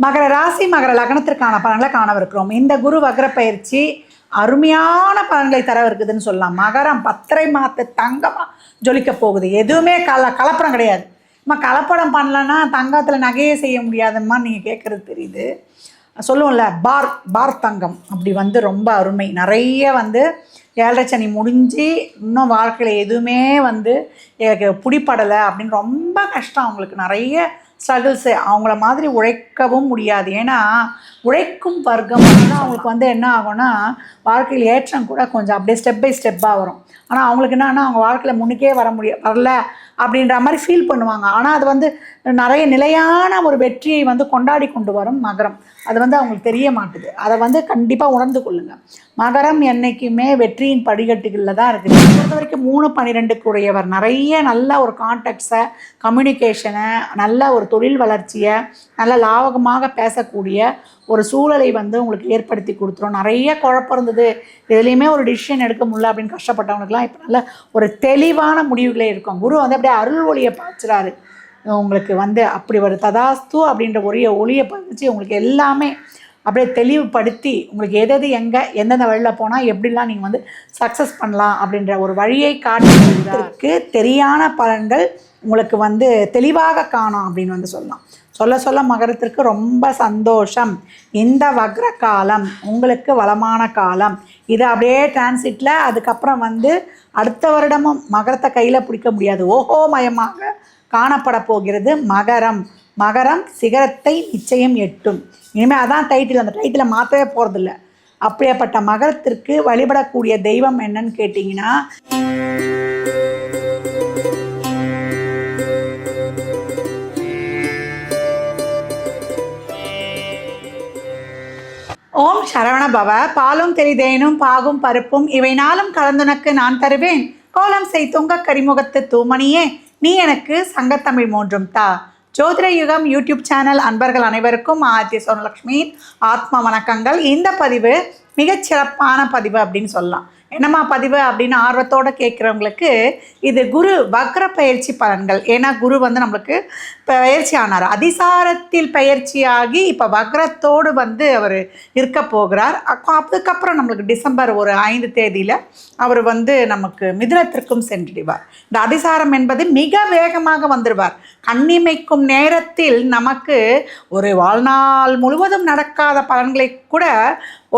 மகர ராசி மகர லக்னத்திற்கான பலன்களை காணவிருக்கிறோம். இந்த குரு வக்ர பயிற்சி அருமையான பலன்களை தர இருக்குதுன்னு சொல்லலாம். மகரம் பத்திரை மாத்து தங்கமாக ஜொலிக்க போகுது. எதுவுமே கல கலப்படம் கிடையாது. நம்ம கலப்படம் பண்ணலன்னா தங்கத்தில் நகையே செய்ய முடியாதும்மா நீங்கள் கேட்குறது தெரியுது. சொல்லுவோம்ல பார் பார் தங்கம். அப்படி வந்து ரொம்ப அருமை. நிறைய வந்து ஏழரை சனி முடிஞ்சு இன்னும் வாழ்க்கையில் எதுவுமே வந்து எனக்கு பிடிப்படலை அப்படின்னு ரொம்ப கஷ்டம் அவங்களுக்கு. நிறைய ஸ்ட்ரகிள்ஸு அவங்கள மாதிரி உழைக்கவும் முடியாது. ஏன்னா உழைக்கும் வர்க்கம் வந்து அவங்களுக்கு வந்து என்ன ஆகும்னா வாழ்க்கையில் ஏற்றம் கூட கொஞ்சம் அப்படியே ஸ்டெப் பை ஸ்டெப்பாக வரும். ஆனால் அவங்களுக்கு என்னன்னா அவங்க வாழ்க்கையில் முன்னுக்கே வர முடிய வரல அப்படின்ற மாதிரி ஃபீல் பண்ணுவாங்க. ஆனால் அது வந்து நிறைய நிலையான ஒரு வெற்றியை வந்து கொண்டாடி கொண்டு வரும் மகரம். அது வந்து அவங்களுக்கு தெரிய மாட்டுது. அதை வந்து கண்டிப்பாக உணர்ந்து கொள்ளுங்கள் மகரம் என்றைக்குமே வெற்றியின் படிக்கட்டுகளில் தான் இருக்குது. பொறுத்த வரைக்கும் மூணு பன்னிரெண்டுக்குரியவர் நிறைய நல்ல ஒரு கான்டாக்ட்ஸை கம்யூனிகேஷனை நல்ல ஒரு தொழில் வளர்ச்சியை நல்ல லாபகமாக பேசக்கூடிய ஒரு சூழலை வந்து உங்களுக்கு ஏற்படுத்தி கொடுத்துரும். நிறைய குழப்பம் இருந்தது. எதுலேயுமே ஒரு டிசிஷன் எடுக்க முடியல அப்படின்னு கஷ்டப்பட்டவங்களுக்குலாம் இப்போ நல்ல ஒரு தெளிவான முடிவுகளே இருக்கும். குரு வந்து அப்படியே அருள் ஒளியை பாய்ச்சுறாரு. உங்களுக்கு வந்து அப்படி ஒரு ததாஸ்து அப்படின்ற ஒரே ஒளியை பதிச்சு உங்களுக்கு எல்லாமே அப்படியே தெளிவுபடுத்தி உங்களுக்கு எதது எங்கே எந்தெந்த வழியில் போனால் எப்படிலாம் நீங்கள் வந்து சக்ஸஸ் பண்ணலாம் அப்படின்ற ஒரு வழியை காட்டுறதுக்கு தெரியான பலன்கள் உங்களுக்கு வந்து தெளிவாக காணும் அப்படின்னு வந்து சொல்லலாம். சொல்ல சொல்ல மகரத்திற்கு ரொம்ப சந்தோஷம். இந்த வக்ர காலம் உங்களுக்கு வளமான காலம். இது அப்படியே டிரான்சிட்டில் அதுக்கப்புறம் வந்து அடுத்த வருடமும் மகரத்தை கையில் பிடிக்க முடியாது. ஓஹோ மயமாக காணப்பட போகிறது மகரம். மகரம் சிகரத்தை நிச்சயம் எட்டும். இனிமேல் அதான் டைட்டில் அந்த டைட்டிலை மாற்றவே போகிறதில்ல அப்படியேப்பட்ட மகரத்திற்கு வழிபடக்கூடிய தெய்வம் என்னன்னு கேட்டிங்கன்னா சரவண பவ பாலும் தெரிதேனும் பாகும் பருப்பும் இவை நாளும் கலந்துனக்கு நான் தருவேன். கோலம் செய் துங்க கரிமுகத்து தூமணியே நீ எனக்கு சங்கத்தமிழ் மூன்றும் தா. ஜோதிட யுகம் யூடியூப் சேனல் அன்பர்கள் அனைவருக்கும் ஆதித்ய சோனலக்ஷ்மி ஆத்ம வணக்கங்கள். இந்த பதிவு மிகச் சிறப்பான பதிவு அப்படின்னு சொல்லலாம். என்னம்மா பதிவு அப்படின்னு ஆர்வத்தோடு கேட்குறவங்களுக்கு இது குரு வக்ர பயிற்சி பலன்கள். ஏன்னா குரு வந்து நம்மளுக்கு பயிற்சி ஆனார். அதிசாரத்தில் பயிற்சியாகி இப்போ வக்ரத்தோடு வந்து அவர் இருக்க போகிறார். அப்போ அதுக்கப்புறம் நம்மளுக்கு டிசம்பர் ஒரு ஐந்து தேதியில் அவர் வந்து நமக்கு மிதுனத்திற்கும் சென்றிடுவார். இந்த அதிசாரம் என்பது மிக வேகமாக வந்துடுவார் கண்ணிமைக்கும் நேரத்தில் நமக்கு ஒரு வாழ்நாள் முழுவதும் நடக்காத பலன்களை கூட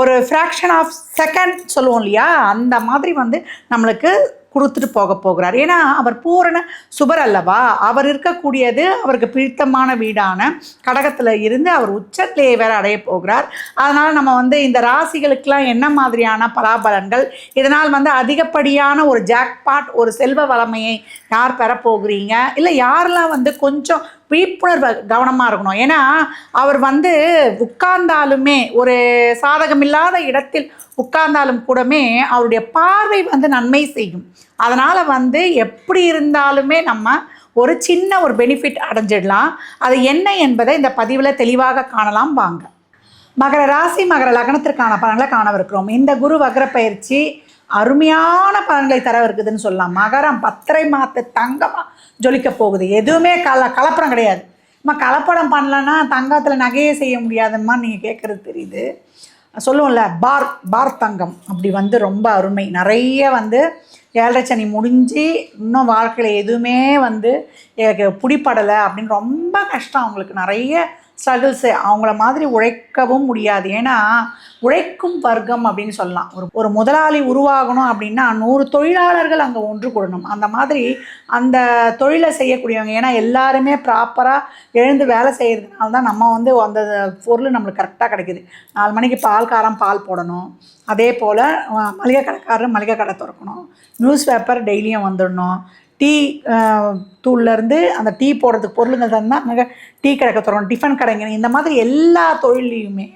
ஒரு ஃப்ராக்ஷன் ஆஃப் செகண்ட் சொல்லுவோம் இல்லையா? அந்த மாதிரி வந்து நம்மளுக்கு கொடுத்துட்டு போக போகிறார். ஏன்னா அவர் பூரண சுபர் அல்லவா? அவர் இருக்கக்கூடியது அவருக்கு பிடித்தமான வீடான கடகத்தில் இருந்து அவர் உச்சத்திலேயே வேற அடைய போகிறார். அதனால் நம்ம வந்து இந்த ராசிகளுக்கெல்லாம் என்ன மாதிரியான பலாபலன்கள்? இதனால் வந்து அதிகப்படியான ஒரு ஜாக்பாட் ஒரு செல்வ வளமையை யார் பெறப்போகிறீங்க இல்லை யாரெல்லாம் வந்து கொஞ்சம் விழிப்புணர்வு கவனமாக இருக்கணும். ஏன்னா அவர் வந்து உட்கார்ந்தாலுமே ஒரு சாதகமில்லாத இடத்தில் உட்கார்ந்தாலும் கூடமே அவருடைய பார்வை வந்து நன்மை செய்யும். அதனால் வந்து எப்படி இருந்தாலுமே நம்ம ஒரு சின்ன ஒரு பெனிஃபிட் அடைஞ்சிடலாம். அது என்ன என்பதை இந்த பதிவில் தெளிவாக காணலாம் வாங்க. மகர ராசி மகர லக்னத்திற்கான பலன்களை காணவிருக்கிறோம். இந்த குரு வக்ர பயிற்சி அருமையான பலன்களை தர இருக்குதுன்னு சொல்லலாம். மகரம் பத்திரை மாத்து தங்கமாக ஜொலிக்க போகுது. எதுவுமே கல கலப்படம் கிடையாது. அம்மா கலப்படம் பண்ணலன்னா தங்கத்தில் நகையே செய்ய முடியாதும்மா நீங்கள் கேட்குறது தெரியுது. சொல்லுவோம்ல பார் பார் தங்கம். அப்படி வந்து ரொம்ப அருமை. நிறைய வந்து ஏழரை சனி முடிஞ்சு இன்னும் வாழ்க்கையில் எதுவுமே வந்து எனக்கு பிடிப்படலை அப்படின்னு ரொம்ப கஷ்டம் அவங்களுக்கு. நிறைய ஸ்ட்ரகிள்ஸு அவங்கள மாதிரி உழைக்கவும் முடியாது. ஏன்னா உழைக்கும் வர்க்கம் அப்படின்னு சொல்லலாம். ஒரு ஒரு முதலாளி உருவாகணும் அப்படின்னா நூறு தொழிலாளர்கள் அங்கே ஒன்று கூடணும். அந்த மாதிரி அந்த தொழிலை செய்யக்கூடியவங்க ஏன்னா எல்லாருமே ப்ராப்பராக எழுந்து வேலை செய்கிறதுனால தான் நம்ம வந்து அந்த பொருள் நம்மளுக்கு கரெக்டாக கிடைக்குது. நாலு மணிக்கு பால்காரம் பால் போடணும். அதே போல் மளிகை கடைக்காரர் மளிகை கடை திறக்கணும். நியூஸ் பேப்பர் டெய்லியும் வந்துடணும். டீ தூள்லேருந்து அந்த டீ போடுறதுக்கு பொருளுங்கள் தந்தால் நாங்கள் டீ கடைக்க தொடங்கணும் டிஃபன் கடைங்க. இந்த மாதிரி எல்லா தொழிலையுமே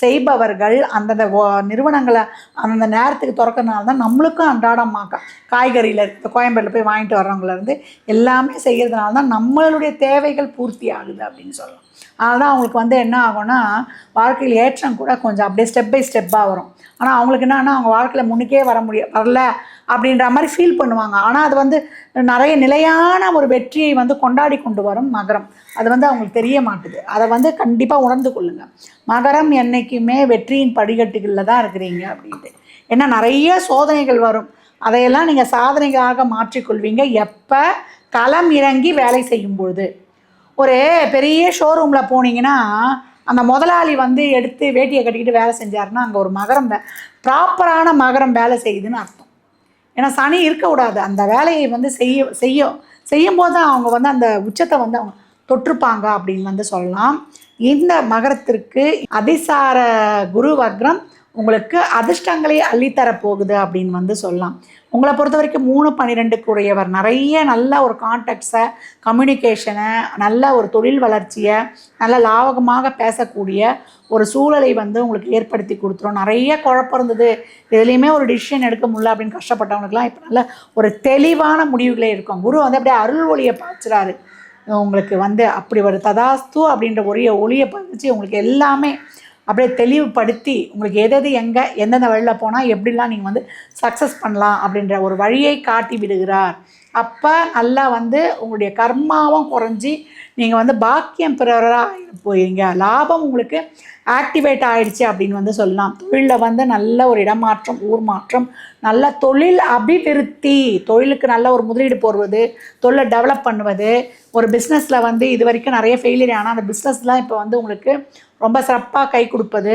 செய்பவர்கள் அந்தந்த நிறுவனங்களை அந்தந்த நேரத்துக்கு திறக்கறதுனால தான் நம்மளுக்கும் அன்றாடமாக காய்கறியில் இருக்க கோயம்பேட்டில் போய் வாங்கிட்டு வர்றவங்களேருந்து எல்லாமே செய்கிறதுனால தான் நம்மளுடைய தேவைகள் பூர்த்தி ஆகுது அப்படின்னு சொல்லலாம். அதனால் அவங்களுக்கு வந்து என்ன ஆகும்னா வாழ்க்கையில் ஏற்றம் கூட கொஞ்சம் அப்படியே ஸ்டெப் பை ஸ்டெப்பாக வரும். ஆனால் அவங்களுக்கு என்னன்னா அவங்க வாழ்க்கையில் முன்னுக்கே வர முடிய வரல அப்படின்ற மாதிரி ஃபீல் பண்ணுவாங்க. ஆனால் அது வந்து நிறைய நிலையான ஒரு வெற்றியை வந்து கொண்டாடி கொண்டு வரும் மகரம். அது வந்து அவங்களுக்கு தெரிய மாட்டுது. அதை வந்து கண்டிப்பாக உணர்ந்து கொள்ளுங்க. மகரம் என்றைக்குமே வெற்றியின் படிகட்டுகளில் தான் இருக்கிறீங்க அப்படின்ட்டு. ஏன்னா நிறைய சோதனைகள் வரும். அதையெல்லாம் நீங்கள் சாதனைகளாக மாற்றிக்கொள்வீங்க. எப்போ? களம் இறங்கி வேலை செய்யும் பொழுது. ஒரு பெரிய ஷோரூமில் போனீங்கன்னா அந்த முதலாளி வந்து எடுத்து வேட்டியை கட்டிக்கிட்டு வேலை செஞ்சாருன்னா அங்கே ஒரு மகரம் ப்ராப்பரான மகரம் வேலை செய்யுதுன்னு அர்த்தம். ஏன்னா சனி இருக்கக்கூடாது. அந்த வேலையை வந்து செய்ய செய்யும் செய்யும்போது தான் அவங்க வந்து அந்த உச்சத்தை வந்து அவங்க தொற்றுப்பாங்க அப்படின்னு வந்து சொல்லலாம். இந்த மகரத்திற்கு அதிசார குரு வக்ரம் உங்களுக்கு அதிர்ஷ்டங்களை அள்ளித்தர போகுது அப்படின்னு வந்து சொல்லலாம். உங்களை பொறுத்த வரைக்கும் மூணு பன்னிரெண்டுக்கு உடையவர் நிறைய நல்ல ஒரு கான்டாக்ட்ஸை கம்யூனிகேஷனை நல்ல ஒரு தொழில் வளர்ச்சியை நல்ல லாபகமாக பேசக்கூடிய ஒரு சூழலை வந்து உங்களுக்கு ஏற்படுத்தி கொடுத்துரும். நிறைய குழப்பம் இருந்தது. எதுலேயுமே ஒரு டிசிஷன் எடுக்க முடியல அப்படின்னு கஷ்டப்பட்டவங்களுக்குலாம் இப்போ நல்ல ஒரு தெளிவான முடிவுகளே இருக்கும். குரு வந்து அப்படியே அருள் ஒளியை பாய்ச்சுறாரு. உங்களுக்கு வந்து அப்படி ஒரு ததாஸ்து அப்படின்ற ஒரே ஒளியை பதிச்சு உங்களுக்கு எல்லாமே அப்படியே தெளிவுபடுத்தி உங்களுக்கு எதது எங்கே எந்தெந்த வழியில் போனால் எப்படிலாம் நீங்கள் வந்து சக்ஸஸ் பண்ணலாம் அப்படின்ற ஒரு வழியை காட்டி விடுகிறார். அப்போ நல்லா வந்து உங்களுடைய கர்மாவும் குறைஞ்சி நீங்கள் வந்து பாக்கியம் பெறவராக போயிருங்க லாபம் உங்களுக்கு ஆக்டிவேட் ஆகிடுச்சு அப்படின்னு வந்து சொல்லலாம். தொழிலில் வந்து நல்ல ஒரு இடமாற்றம் ஊர் மாற்றம் நல்ல தொழில் அபிவிருத்தி தொழிலுக்கு நல்ல ஒரு முதலீடு போடுவது தொழிலை டெவலப் பண்ணுவது ஒரு பிஸ்னஸில் வந்து இது வரைக்கும் நிறைய ஃபெயிலியர் ஆனால் அந்த பிஸ்னஸ்லாம் இப்போ வந்து உங்களுக்கு ரொம்ப சிறப்பாக கை கொடுப்பது.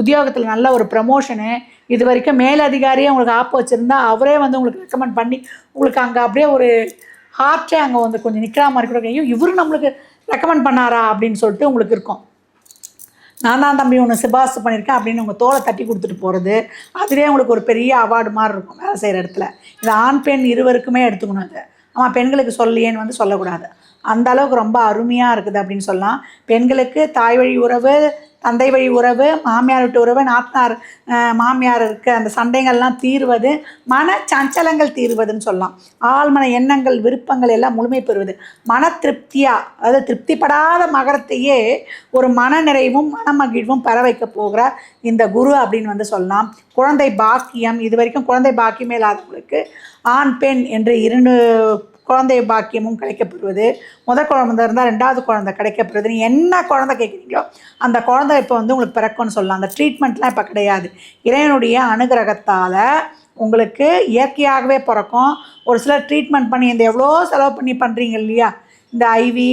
உத்தியோகத்தில் நல்ல ஒரு ப்ரமோஷனு இது வரைக்கும் மேலதிகாரியே உங்களுக்கு ஆப்பு வச்சுருந்தா அவரே வந்து உங்களுக்கு ரெக்கமெண்ட் பண்ணி உங்களுக்கு அங்கே அப்படியே ஒரு ஹார்ட்டே அங்கே வந்து கொஞ்சம் நிற்கிற மாதிரி கூட ஐயோ இவரும் நம்மளுக்கு ரெக்கமெண்ட் பண்ணாரா அப்படின்னு சொல்லிட்டு உங்களுக்கு இருக்கும். நான் தான் தம்பி ஒன்று சிபாரிசு பண்ணியிருக்கேன் அப்படின்னு உங்கள் தோலை தட்டி கொடுத்துட்டு போகிறது அதுவே உங்களுக்கு ஒரு பெரிய அவார்டு மாதிரி இருக்கும் வேலை செய்கிற இடத்துல. இது ஆண் பெண் இருவருக்குமே எடுத்துக்கணும் அது. ஆமாம் பெண்களுக்கு சொல்லியேன்னு வந்து சொல்லக்கூடாது. அந்த அளவுக்கு ரொம்ப அருமையாக இருக்குது அப்படின்னு சொல்லலாம். பெண்களுக்கு தாய் வழி உறவு தந்தை வழி உறவு மாமியார் விட்டு உறவு நாத்தனார் மாமியார் இருக்க அந்த சண்டைகள்லாம் தீர்வது மன சஞ்சலங்கள் தீர்வதுன்னு சொல்லலாம். ஆழ்மன எண்ணங்கள் விருப்பங்கள் எல்லாம் முழுமை பெறுவது. மன திருப்தியாக அதாவது திருப்திப்படாத மகரத்தையே ஒரு மன நிறைவும் மனமகிழ்வும் பெற வைக்க போகிற இந்த குரு அப்படின்னு வந்து சொல்லலாம். குழந்தை பாக்கியம் இது வரைக்கும் குழந்தை பாக்கியமே இல்லாதவங்களுக்கு ஆண் பெண் என்று இரண்டு குழந்தை பாக்கியமும் கிடைக்கப்பெறுவது முதல் குழந்தை இருந்தால் ரெண்டாவது குழந்தை கிடைக்கப்படுறது நீ என்ன குழந்தை கேட்குறீங்களோ அந்த குழந்தை இப்போ வந்து உங்களுக்கு பிறக்கும்னு சொல்லலாம். அந்த ட்ரீட்மெண்ட்லாம் இப்போ கிடையாது. இறைவனுடைய அனுகிரகத்தால் உங்களுக்கு இயற்கையாகவே பிறக்கும். ஒரு சிலர் ட்ரீட்மெண்ட் பண்ணி இந்த எவ்வளோ செலவு பண்ணி பண்ணுறீங்க இல்லையா? இந்த ஐவி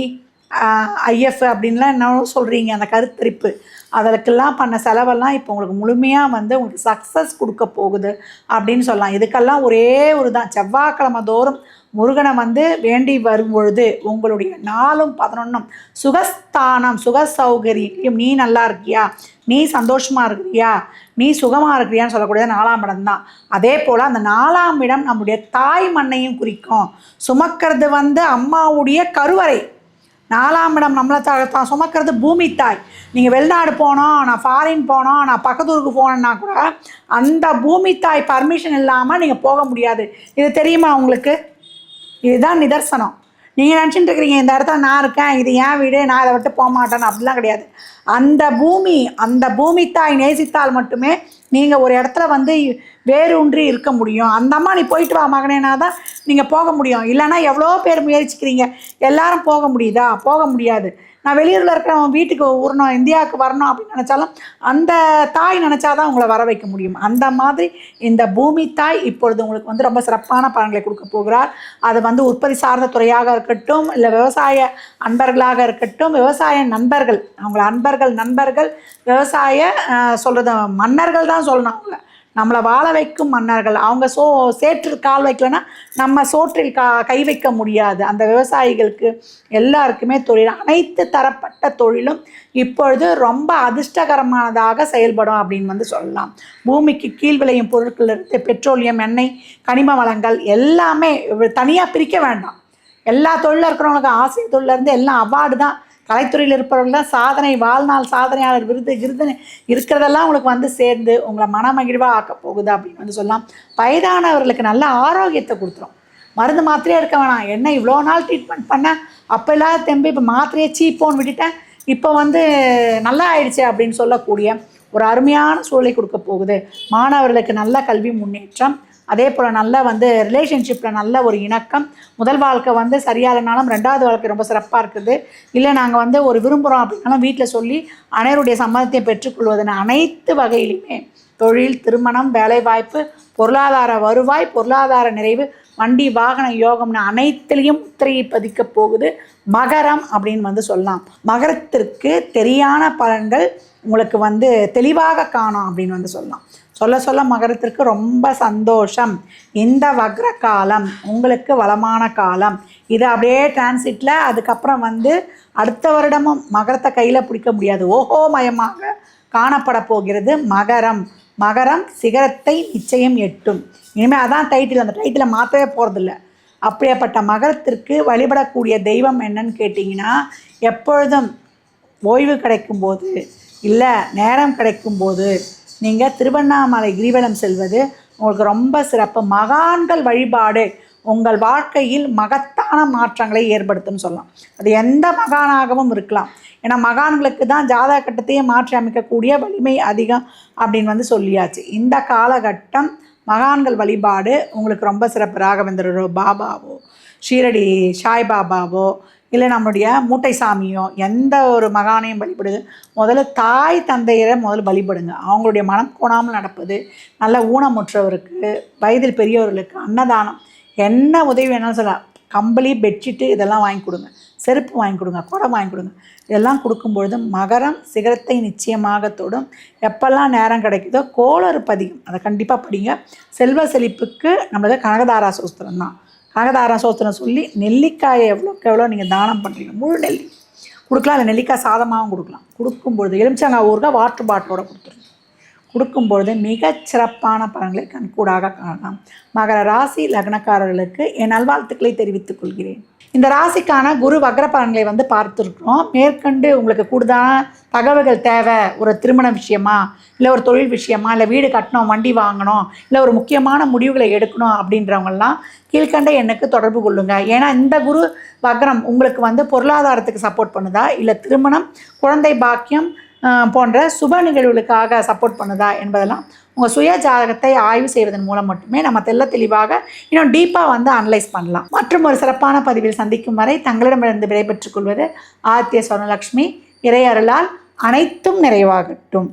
ஐஎஃப் அப்படின்லாம் என்ன சொல்கிறீங்க அந்த கருத்தரிப்பு. அதற்கெல்லாம் பண்ண செலவெல்லாம் இப்போ உங்களுக்கு முழுமையாக வந்து உங்களுக்கு சக்ஸஸ் கொடுக்க போகுது அப்படின்னு சொல்லலாம். இதுக்கெல்லாம் ஒரே ஒரு தான் செவ்வாய்க்கிழமை தோறும் முருகனை வந்து வேண்டி வரும் பொழுது உங்களுடைய நாளும் பதினொன்றும் சுகஸ்தானம் சுக சௌகரியம் நீ நல்லா இருக்கியா? நீ சந்தோஷமாக இருக்கிறியா நீ சுகமாக இருக்கிறியான்னு சொல்லக்கூடிய நாலாம் இடம் தான். அதே போல் அந்த நாலாம் இடம் நம்முடைய தாய் மண்ணையும் குறிக்கும். சுமக்கிறது வந்து அம்மாவுடைய கருவறை. நாலாம் இடம் நம்மளை தான் சுமக்கிறது பூமி தாய். நீங்கள் வெளிநாடு போனோம் நான் ஃபாரின் போனோம் நான் பக்கத்தூருக்கு போனேன்னா கூட அந்த பூமி தாய் பர்மிஷன் இல்லாமல் நீங்கள் போக முடியாது. இது தெரியுமா உங்களுக்கு? இதுதான் நிதர்சனம். நீங்கள் நினச்சிட்டு இருக்கிறீங்க இந்த இடத்துல நான் இருக்கேன் இது என் வீடு நான் இதை விட்டு போக மாட்டேன்னு. அப்படிலாம் கிடையாது. அந்த பூமி அந்த பூமி தாய் நேசித்தால் மட்டுமே நீங்கள் ஒரு இடத்துல வந்து வேரூன்றி இருக்க முடியும். அந்த அம்மா நீ போயிட்டு வா மகனேனா தான் நீங்கள் போக முடியும். இல்லைன்னா எவ்வளோ பேர் முயற்சிக்கிறீங்க? எல்லாரும் போக முடியுதா? போக முடியாது. நான் வெளியூரில் இருக்கிறவன் வீட்டுக்கு உரணும் இந்தியாவுக்கு வரணும் அப்படின்னு நினச்சாலும் அந்த தாய் நினச்சாதான் உங்களை வர வைக்க முடியும். அந்த மாதிரி இந்த பூமி தாய் இப்பொழுது உங்களுக்கு வந்து ரொம்ப சிறப்பான பலன்களை கொடுக்க போகிறார். அது வந்து உற்பத்தி சார்ந்த துறையாக இருக்கட்டும் இல்லை விவசாய அன்பர்களாக இருக்கட்டும் விவசாய நண்பர்கள் அவங்கள அன்பர்கள் நண்பர்கள் விவசாய சொல்கிறது மன்னர்கள் தான் சொல்லணும் அவங்கள நம்மளை வாழ வைக்கும் மன்னர்கள். அவங்க சோ சேற்றில் கால் வைக்கலன்னா நம்ம சோற்றில் கா கை வைக்க முடியாது. அந்த விவசாயிகளுக்கு எல்லாருக்குமே தொழில் அனைத்து தரப்பட்ட தொழிலும் இப்பொழுது ரொம்ப அதிர்ஷ்டகரமானதாக செயல்படும் அப்படின்னு வந்து சொல்லலாம். பூமிக்கு கீழ் விளையும் பொருட்கள் இருந்து பெட்ரோலியம் எண்ணெய் கனிம வளங்கள் எல்லாமே தனியாக பிரிக்க வேண்டாம். எல்லா தொழிலில் இருக்கிறவங்களுக்கு ஆசிரியர் தொழிலேருந்து எல்லாம் அவார்டு தான் கலைத்துறையில் இருப்பவர்கள்லாம் சாதனை வாழ்நாள் சாதனையாளர் விருது விருது இருக்கிறதெல்லாம் உங்களுக்கு வந்து சேர்ந்து உங்களை மனமகிழ்வாக ஆக்க போகுது அப்படின்னு வந்து சொல்லலாம். வயதானவர்களுக்கு நல்ல ஆரோக்கியத்தை கொடுத்துரும். மருந்து மாத்திரையே இருக்க வேணாம். என்ன இவ்வளோ நாள் ட்ரீட்மெண்ட் பண்ணேன் அப்போ இல்லாத தெம்பு இப்போ மாத்திரையே சீப்போன்னு விட்டுட்டேன். இப்போ வந்து நல்லா ஆயிடுச்சு அப்படின்னு சொல்லக்கூடிய ஒரு அருமையான சூழலை கொடுக்க போகுது. மாணவர்களுக்கு நல்ல கல்வி முன்னேற்றம் அதே போல் நல்ல வந்து ரிலேஷன்ஷிப்பில் நல்ல ஒரு இணக்கம். முதல் வாழ்க்கை வந்து சரியாகலனாலும் ரெண்டாவது வாழ்க்கை ரொம்ப சிறப்பாக இருக்குது. இல்லை நாங்கள் வந்து ஒரு விரும்புகிறோம் அப்படின்னாலும் வீட்டில் சொல்லி அனைவருடைய சம்மதத்தை பெற்றுக்கொள்வதன அனைத்து வகையிலுமே தொழில் திருமணம் வேலைவாய்ப்பு பொருளாதார வருவாய் பொருளாதார நிறைவு வண்டி வாகன யோகம்னு அனைத்துலேயும் முத்திரையை பதிக்க போகுது. மகரம் அப்படின்னு வந்து சொல்லலாம். மகரத்திற்கு தெரியான பலன்கள் உங்களுக்கு வந்து தெளிவாக காணும் அப்படின்னு வந்து சொல்லலாம். சொல்ல சொல்ல மகரத்திற்கு ரொம்ப சந்தோஷம். இந்த வக்ர காலம் உங்களுக்கு வளமான காலம். இது அப்படியே டிரான்சிட்டில் அதுக்கப்புறம் வந்து அடுத்த வருடமும் மகரத்தை கையில் பிடிக்க முடியாது. ஓஹோ மயமாக காணப்பட போகிறது மகரம். மகரம் சிகரத்தை நிச்சயம் எட்டும். இனிமேல் அதான் டைட்டில் அந்த டைட்டிலை மாற்றவே போகிறதில்ல அப்படியேப்பட்ட மகரத்திற்கு வழிபடக்கூடிய தெய்வம் என்னன்னு கேட்டிங்கன்னா எப்பொழுதும் ஓய்வு கிடைக்கும்போது இல்லை நேரம் கிடைக்கும்போது நீங்கள் திருவண்ணாமலை கிரிவலம் செல்வது உங்களுக்கு ரொம்ப சிறப்பு. மகான்கள் வழிபாடு உங்கள் வாழ்க்கையில் மகத்தான மாற்றங்களை ஏற்படுத்தும்னு சொல்லலாம். அது எந்த மகானாகவும் இருக்கலாம். ஏன்னா மகான்களுக்கு தான் ஜாதக கட்டத்தையே மாற்றி அமைக்கக்கூடிய வலிமை அதிகம் அப்படின்னு வந்து சொல்லியாச்சு. இந்த காலகட்டம் மகான்கள் வழிபாடு உங்களுக்கு ரொம்ப சிறப்பு. ராகவேந்திரரோ பாபாவோ ஷீரடி சாய்பாபாவோ இல்லை நம்மளுடைய மூட்டை சாமியோ எந்த ஒரு மகானையும் வழிபடுது. முதல்ல தாய் தந்தையரை முதல்ல வழிபடுங்க. அவங்களுடைய மனம் கோணாமல் நடப்பது நல்ல ஊனமுற்றவருக்கு வயதில் பெரியவர்களுக்கு அன்னதானம் என்ன உதவி வேணாலும் சொல்லலாம். கம்பளி பெட்ஷீட்டு இதெல்லாம் வாங்கி கொடுங்க. செருப்பு வாங்கி கொடுங்க குடம் வாங்கி கொடுங்க. இதெல்லாம் கொடுக்கும்பொழுது மகரம் சிகரத்தை நிச்சயமாக தொடும். எப்பெல்லாம் நேரம் கிடைக்குதோ கோளறு பதிகம் அதை கண்டிப்பாக படிங்க. செல்வ செழிப்புக்கு நம்மளது கனகதாரா சூஸ்திரம் தான். அகதாரம் சோத்திரம் சொல்லி நெல்லிக்காயை எவ்வளோக்கு எவ்வளோ நீங்கள் தானம் பண்ணுறீங்க முழு நெல்லி. கொடுக்கலாம். இல்லை நெல்லிக்காய் சாதமாகவும் கொடுக்கலாம். கொடுக்கும்பொழுது எலுமிச்சங்காய் ஊருக்காக வாட்டர் பாட்டிலோட கொடுத்துருங்க. கொடுக்கும்பொழுது மிகச் சிறப்பான பலன்களை கண்கூடாக காணலாம். மகர ராசி லக்னக்காரர்களுக்கு என் நல்வாழ்த்துக்களை தெரிவித்துக் கொள்கிறேன். இந்த ராசிக்கான குரு வக்ர பலன்களை வந்து பார்த்துருக்குறோம். மேற்கண்டு உங்களுக்கு கூடுதலான தகவல்கள் தேவை. ஒரு திருமண விஷயமா இல்லை ஒரு தொழில் விஷயமா இல்லை வீடு கட்டணும் வண்டி வாங்கணும் இல்லை ஒரு முக்கியமான முடிவுகளை எடுக்கணும் அப்படின்றவங்கெல்லாம் கீழ்கண்ட எண்ணுக்கு தொடர்பு கொள்ளுங்க. ஏன்னா இந்த குரு வக்ரம் உங்களுக்கு வந்து பொருளாதாரத்துக்கு சப்போர்ட் பண்ணுதா? இல்லை திருமணம் குழந்தை பாக்கியம் போன்ற சுப நிகழ்வுகளுக்காக சப்போர்ட் பண்ணுதா என்பதெல்லாம் உங்கள் சுய ஜாதகத்தை ஆய்வு செய்வதன் மூலம் மட்டுமே நம்ம தெள்ள தெளிவாக இன்னும் டீப்பாக வந்து அனலைஸ் பண்ணலாம். மற்றும் ஒரு சிறப்பான பதிவில் சந்திக்கும் வரை தங்களிடமிருந்து விடைபெற்றுக் கொள்வது ஆத்திய சொர்ணலக்ஷ்மி இறையருளால் அனைத்தும் நிறைவாகட்டும்.